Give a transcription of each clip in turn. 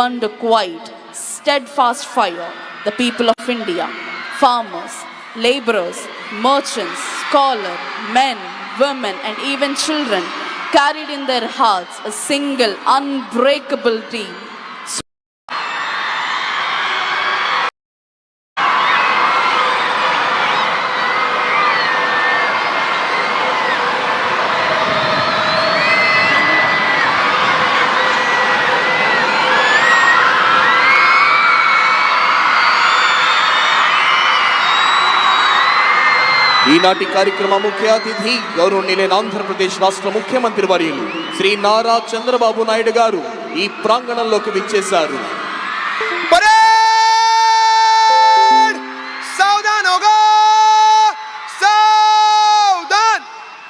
burned a quiet, steadfast fire the people of India, farmers, laborers, merchants, scholars, men, women, and even children carried in their hearts a single unbreakable dream ఈనాటి కార్యక్రమ ముఖ్య అతిథి గౌరవనీయులైన ఆంధ్రప్రదేశ్ రాష్ట్ర ముఖ్యమంత్రి వర్యులు శ్రీ నారా చంద్రబాబు నాయుడు గారు ఈ ప్రాంగణంలోకి విచ్చేశారు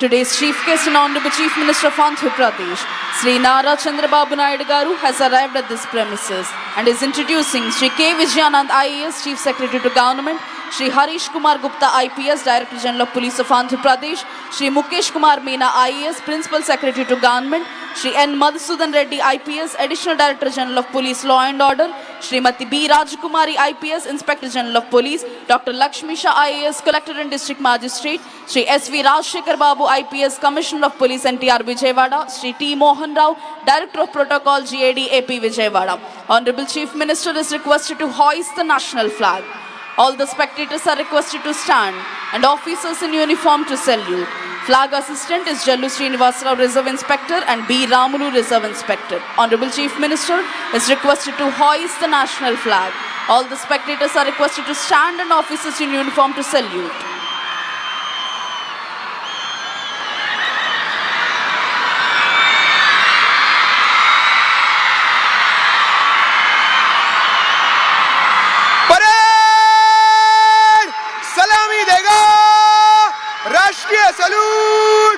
Today's chief guest and Honorable Chief Minister of Andhra Pradesh, Sri Nara Chandrababu Naidu Garu has arrived at this premises and is introducing Sri K. Vijayanand IAS Chief Secretary to Government Shri Harish Kumar Gupta, IPS, Director General of Police of Andhra Pradesh, Shri Mukesh Kumar Meena, IAS, Principal Secretary to Government, Shri N. Madhusudan Reddy, IPS, Additional Director General of Police, Law and Order, Shrimati B. Rajkumari, IPS, Inspector General of Police, Dr. Lakshmi Shah, IAS, Collector and District Magistrate, Shri S.V. Rajshekhar Babu, IPS, Commissioner of Police, NTR Vijayawada, Shri T. Mohan Rao, Director of Protocol, GAD, AP Vijayawada. Honorable Chief Minister is requested to hoist the national flag. All the spectators are requested to stand and officers in uniform to salute. Flag assistant is Jallu Srinivasrao Reserve Inspector and B. Ramulu Reserve Inspector. Honorable Chief Minister is requested to hoist the national flag. All the spectators are requested to stand and officers in uniform to salute. Salut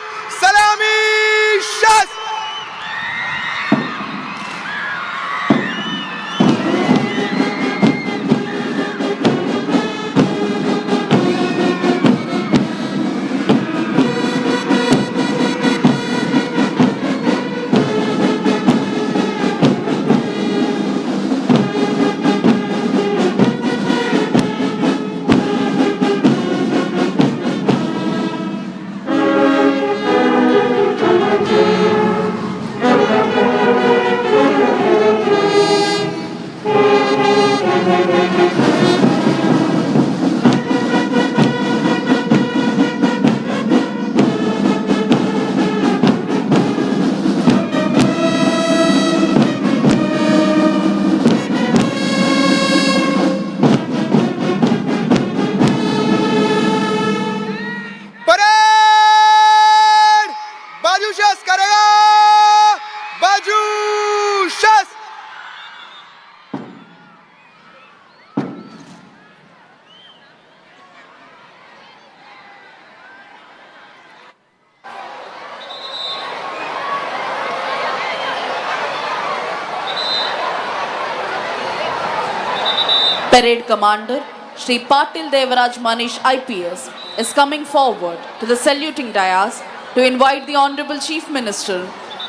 Parade Commander Sri Patil Devaraj Manish IPS is coming forward to the saluting dais to invite the Honorable Chief Minister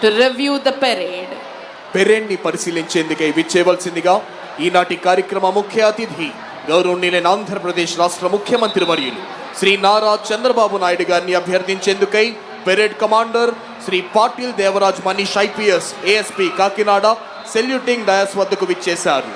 to review the parade. పెరేడ్ని పరిశీలించేందుకే విచ్చేయవలసిందిగా ఈనాటి కార్యక్రమ ముఖ్య అతిథి గౌరవనీయులైన ఆంధ్రప్రదేశ్ రాష్ట్ర ముఖ్యమంత్రి వర్యులు శ్రీ నారా చంద్రబాబు నాయుడు గారిని అభ్యర్థించేందుకై parade commander Shri Patil Devaraj Manish IPS ASP Kakinada saluting dais వద్దకు విచ్చేశారు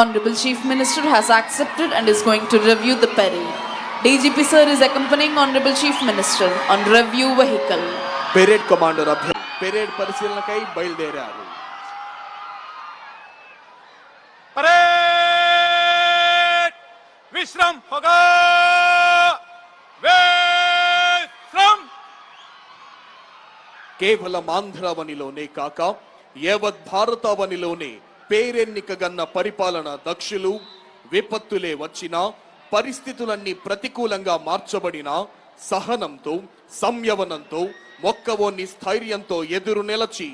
Honorable Chief Minister has accepted and is going to review the parade. DGP sir is accompanying Honorable Chief Minister on review vehicle. Parade commander అభ్యర్థి parade పరిశీలనకై బయలుదేరారు parade विश्राम होगा विश्राम కేవలం ఆంధ్రావనిలోనే కాక యావత్ భారతావనిలోనే పేరెన్నికగన్న పరిపాలన దక్షులు విపత్తులే వచ్చినా పరిస్థితులన్నీ ప్రతికూలంగా మార్చబడిన సహనంతో సంయవనంతో మొక్కవోని స్థైర్యంతో ఎదురు నిలచి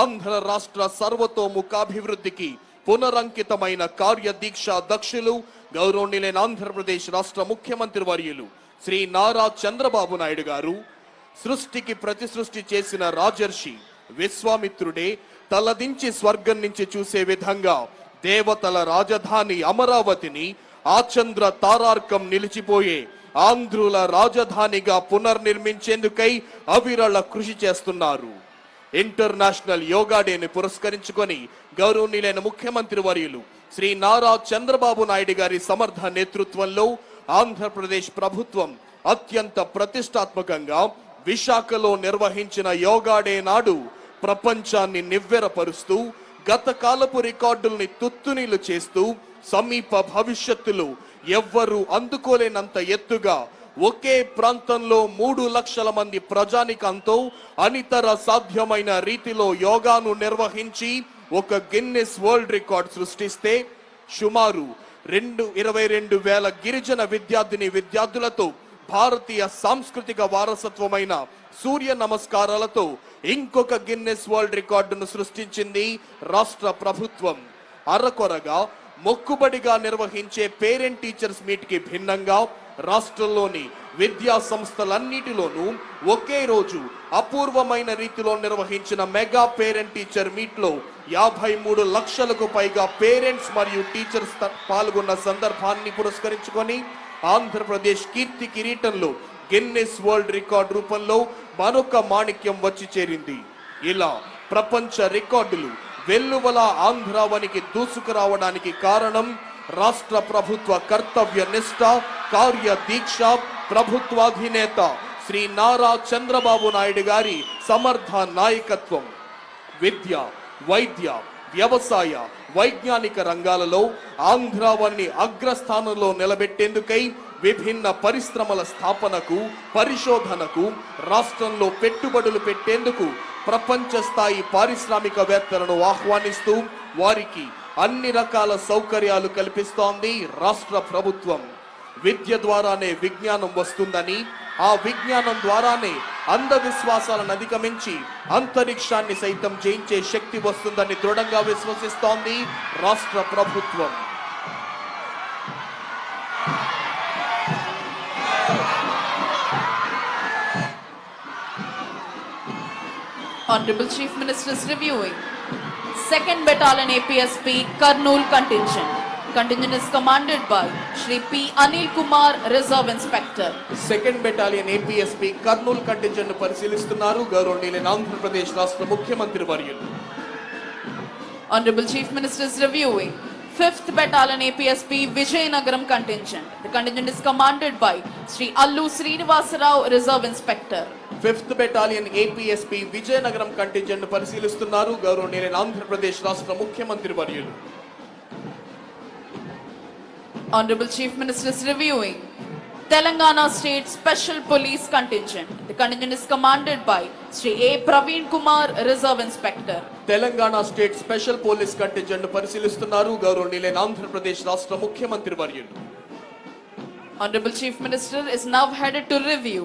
ఆంధ్ర రాష్ట్ర సర్వతోముఖాభివృద్ధికి పునరంకితమైన కార్యదీక్ష దక్షులు గౌరవనీయులైన ఆంధ్రప్రదేశ్ రాష్ట్ర ముఖ్యమంత్రి వర్యులు శ్రీ నారా చంద్రబాబు నాయుడు గారు సృష్టికి ప్రతి సృష్టి చేసిన రాజర్షి విశ్వామిత్రుడే తలదించి స్వర్గం నుంచి చూసే విధంగా దేవతల రాజధాని అమరావతిని ఆచంద్ర తారార్కం నిలిచిపోయే ఆంధ్రుల రాజధానిగా పునర్నిర్మించేందుకై అవిరళ కృషి చేస్తున్నారు ఇంటర్నేషనల్ యోగా డేని పురస్కరించుకొని గౌరవనీయులైన ముఖ్యమంత్రి వర్యులు శ్రీ నారా చంద్రబాబు నాయుడు గారి సమర్థ నేతృత్వంలో ఆంధ్రప్రదేశ్ ప్రభుత్వం అత్యంత ప్రతిష్టాత్మకంగా విశాఖలో నిర్వహించిన యోగా డే నాడు ప్రపంచాన్ని నివ్వెరపరుస్తూ గత కాలపు రికార్డుల్ని తుత్తునీలు చేస్తూ సమీప భవిష్యత్తులో ఎవ్వరూ అందుకోలేనంత ఎత్తుగా ఒకే ప్రాంతంలో మూడు లక్షల మంది ప్రజానికంతో అనితర సాధ్యమైన రీతిలో యోగాను నిర్వహించి ఒక గిన్నెస్ వరల్డ్ రికార్డ్ సృష్టిస్తే సుమారు రెండు ఇరవై రెండు వేల గిరిజన విద్యార్థిని విద్యార్థులతో భారతీయ సాంస్కృతిక వారసత్వమైన సూర్య నమస్కారాలతో ఇంకొక గిన్నెస్ వరల్డ్ రికార్డును సృష్టించింది రాష్ట్ర ప్రభుత్వం అరకొరగా మొక్కుబడిగా నిర్వహించే పేరెంట్ టీచర్స్ మీట్కి భిన్నంగా రాష్ట్రంలోని విద్యా సంస్థలన్నిటిలోనూ ఒకే రోజు అపూర్వమైన రీతిలో నిర్వహించిన మెగా పేరెంట్ టీచర్ మీట్లో యాభై మూడు లక్షలకు పైగా పేరెంట్స్ మరియు టీచర్స్ పాల్గొన్న సందర్భాన్ని పురస్కరించుకొని ఆంధ్రప్రదేశ్ కీర్తి కిరీటంలో గిన్నెస్ వరల్డ్ రికార్డ్ రూపంలో మరొక మాణిక్యం వచ్చి చేరింది ఇలా ప్రపంచ రికార్డులు వెల్లువల ఆంధ్రావనికి దూసుకురావడానికి కారణం రాష్ట్ర ప్రభుత్వ కర్తవ్య నిష్ట కార్య దీక్ష ప్రభుత్వాధినేత శ్రీ నారా చంద్రబాబు నాయుడు గారి సమర్థ నాయకత్వం విద్య వైద్య వ్యవసాయ వైజ్ఞానిక రంగాలలో ఆంధ్రావాన్ని అగ్రస్థానంలో నిలబెట్టేందుకై విభిన్న పరిశ్రమల స్థాపనకు పరిశోధనకు రాష్ట్రంలో పెట్టుబడులు పెట్టేందుకు ప్రపంచ స్థాయి పారిశ్రామికవేత్తలను ఆహ్వానిస్తూ వారికి అన్ని రకాల సౌకర్యాలు కల్పిస్తోంది రాష్ట్ర ప్రభుత్వం విద్య ద్వారానే విజ్ఞానం వస్తుందని ఆ విజ్ఞానం ద్వారానే అంధవిశ్వాసాలను అధిగమించి అంతరిక్షాన్ని సైతం జయించే శక్తి వస్తుందని దృఢంగా విశ్వసిస్తోంది రాష్ట్ర ప్రభుత్వం Honorable Chief Minister is reviewing. Second Battalion APSP Karnool Contingent. Contingent is commanded by Shri P. Anil Kumar, Reserve Inspector. Second battalion APSP Kurnool contingent పరిశీలిస్తున్నారు గౌరవనీయులైన ఆంధ్రప్రదేశ్ రాష్ట్ర ముఖ్యమంత్రి వర్యులు Honorable Chief Minister is reviewing. Fifth Battalion APSP Vijayanagaram Contingent. The contingent is commanded by Shri Allu Srinivasarao, Reserve Inspector. Fifth battalion APSP Vizianagaram contingent పరిశీలిస్తున్నారు గౌరవనీయులైన ఆంధ్రప్రదేశ్ రాష్ట్ర ముఖ్యమంత్రి వర్యులు Honorable Chief Minister is reviewing Telangana State Special Police Contingent. The contingent is commanded by Sri A. Praveen Kumar, Reserve Inspector. Telangana state special police contingent పరిశీలిస్తున్నారు గౌరవనీయులైన ఆంధ్రప్రదేశ్ రాష్ట్ర ముఖ్యమంత్రి వర్యులు Honorable Chief Minister is now headed to review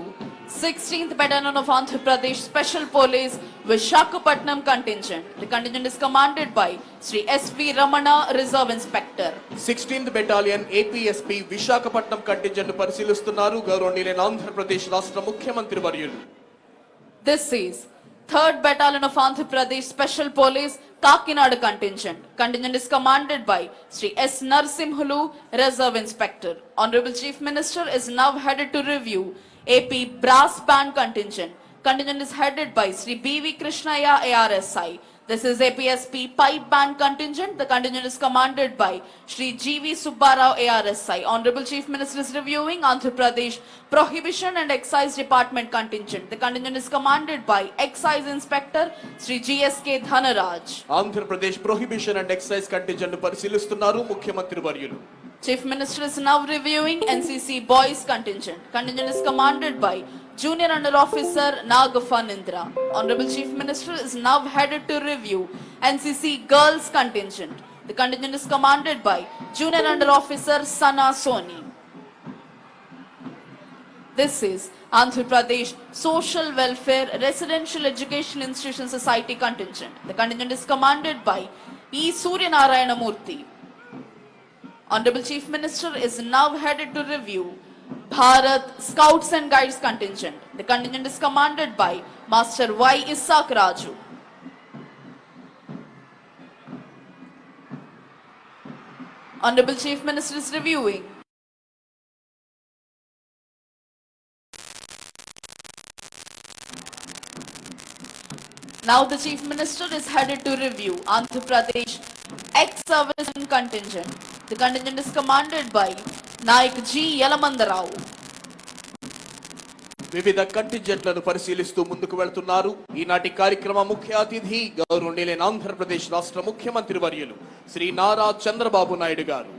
16th Battalion of Andhra Pradesh Special Police Vishakhapatnam contingent. The contingent is commanded by Sri S.V. Ramana, Reserve Inspector. 16th Battalion APSP Vishakhapatnam contingent పరిశీలిస్తున్నారు గౌరవనీయులైన ఆంధ్రప్రదేశ్ రాష్ట్ర ముఖ్యమంత్రి వర్యులు This is 3rd Battalion of Andhra Pradesh Special Police Kakinada Contingent. Contingent is commanded by Sri S. Narsimhulu, Reserve Inspector. Honorable Chief Minister is now headed to review AP Brass Band Contingent. Contingent is headed by Sri B.V. Krishnaya ARSI. This is APSP Pipe Band Contingent. The contingent is commanded by Sri G.V. Subbarao ARSI. Honorable Chief Minister is reviewing Andhra Pradesh Prohibition and Excise Department Contingent. The contingent is commanded by Excise Inspector Sri G.S.K. Dhanaraj. Andhra Pradesh Prohibition and Excise Contingent పరిశీలిస్తున్నారు ముఖ్యమంత్రి వర్యులు Chief Minister is now reviewing NCC Boys Contingent. Contingent is commanded by Junior Under Officer Nagafanindra. Honorable Chief Minister is now headed to review NCC Girls Contingent. The contingent is commanded by Junior Under Officer Sana Soni. This is Andhra Pradesh Social Welfare Residential Education Institution Society contingent. The contingent is commanded by E. Suryanarayana Murthy. Honorable Chief Minister is now headed to review Bharat Scouts and Guides contingent. The contingent is commanded by Master Y. Isak Raju. Honorable Chief Minister is reviewing. Now the Chief Minister is headed to review Andhra Pradesh ex servicemen contingent. The contingent is commanded by Naik G Yalamandarao వివిధ కంటింజెంట్లను పరిశీలిస్తూ ముందుకు వెళ్తున్నారు ఈనాటి కార్యక్రమ ముఖ్య అతిథి గౌరవనీయులైన ఆంధ్రప్రదేశ్ రాష్ట్ర ముఖ్యమంత్రి వర్యులు శ్రీ నారా చంద్రబాబు నాయుడు గారు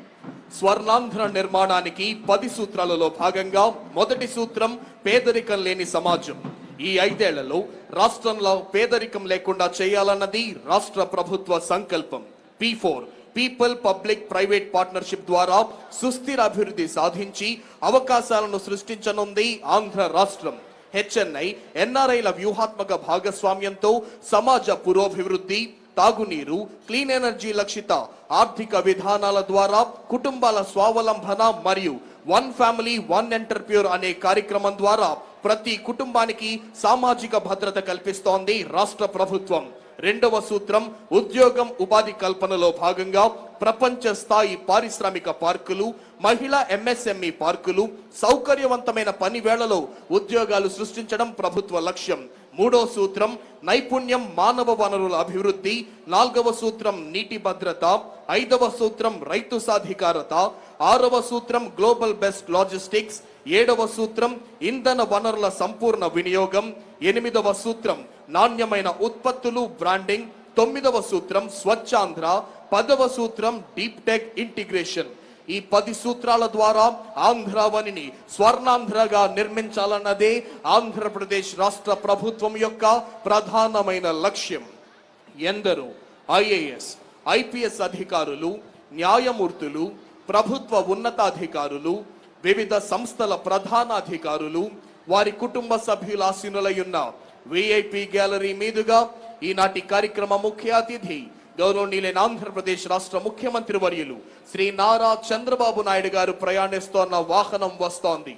స్వర్ణాంధ్ర నిర్మాణానికి పది సూత్రాలలో భాగంగా మొదటి సూత్రం పేదరికం లేని సమాజం ఈ ఐదేళ్లలో రాష్ట్రంలో పేదరికం లేకుండా చేయాలన్నది రాష్ట్ర ప్రభుత్వ సంకల్పం P four people public private partnership ద్వారా సుస్థిర అభివృద్ధి సాధించి అవకాశాలను సృష్టించనుంది ఆంధ్ర రాష్ట్రం హెచ్ఎన్ఐ ఎన్ఆర్ఐల వ్యూహాత్మక భాగస్వామ్యంతో సమాజ పురోభివృద్ధి తాగునీరు క్లీన్ ఎనర్జీ లక్షిత ఆర్థిక విధానాల ద్వారా కుటుంబాల స్వావలంబన మరియు వన్ ఫ్యామిలీ వన్ ఎంటర్ప్యూర్ అనే కార్యక్రమం ద్వారా ప్రతి కుటుంబానికి సామాజిక భద్రత కల్పిస్తోంది రాష్ట్ర ప్రభుత్వం రెండవ సూత్రం ఉద్యోగం ఉపాధి కల్పనలో భాగంగా ప్రపంచ స్థాయి పారిశ్రామిక పార్కులు మహిళా ఎంఎస్ఎంఈ పార్కులు సౌకర్యవంతమైన పని వేళలో ఉద్యోగాలు సృష్టించడం ప్రభుత్వ లక్ష్యం మూడో సూత్రం నైపుణ్యం మానవ వనరుల అభివృద్ధి నాలుగవ సూత్రం నీటి భద్రత ఐదవ సూత్రం రైతు సాధికారత ఆరవ సూత్రం గ్లోబల్ బెస్ట్ లాజిస్టిక్స్ ఏడవ సూత్రం ఇంధన వనరుల సంపూర్ణ వినియోగం ఎనిమిదవ సూత్రం నాణ్యమైన ఉత్పత్తులు బ్రాండింగ్ తొమ్మిదవ సూత్రం స్వచ్ఛాంధ్ర పదవ సూత్రం డీప్ టెక్ ఇంటిగ్రేషన్ ఈ పది సూత్రాల ద్వారా ఆంధ్రావనిని స్వర్ణాంధ్రగా నిర్మించాలన్నదే ఆంధ్రప్రదేశ్ రాష్ట్ర ప్రభుత్వం యొక్క ప్రధానమైన లక్ష్యం ఎందరో ఐఏఎస్ ఐపీఎస్ అధికారులు న్యాయమూర్తులు ప్రభుత్వ ఉన్నతాధికారులు వివిధ సంస్థల ప్రధానాధికారులు వారి కుటుంబ సభ్యుల ఉన్న విఐపి గ్యాలరీ మీదుగా ఈనాటి కార్యక్రమ ముఖ్య అతిథి గౌరవనీయులైన ఆంధ్రప్రదేశ్ రాష్ట్ర ముఖ్యమంత్రి వర్యులు శ్రీ నారా చంద్రబాబు నాయుడు గారు ప్రయాణిస్తోన్న వాహనం వస్తోంది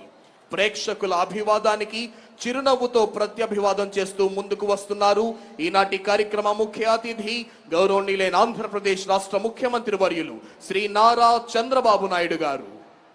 ప్రేక్షకుల అభివాదానికి చిరునవ్వుతో ప్రత్యభివాదం చేస్తూ ముందుకు వస్తున్నారు ఈనాటి కార్యక్రమ ముఖ్య అతిథి గౌరవనీయులైన ఆంధ్రప్రదేశ్ రాష్ట్ర ముఖ్యమంత్రి వర్యులు శ్రీ నారా చంద్రబాబు నాయుడు గారు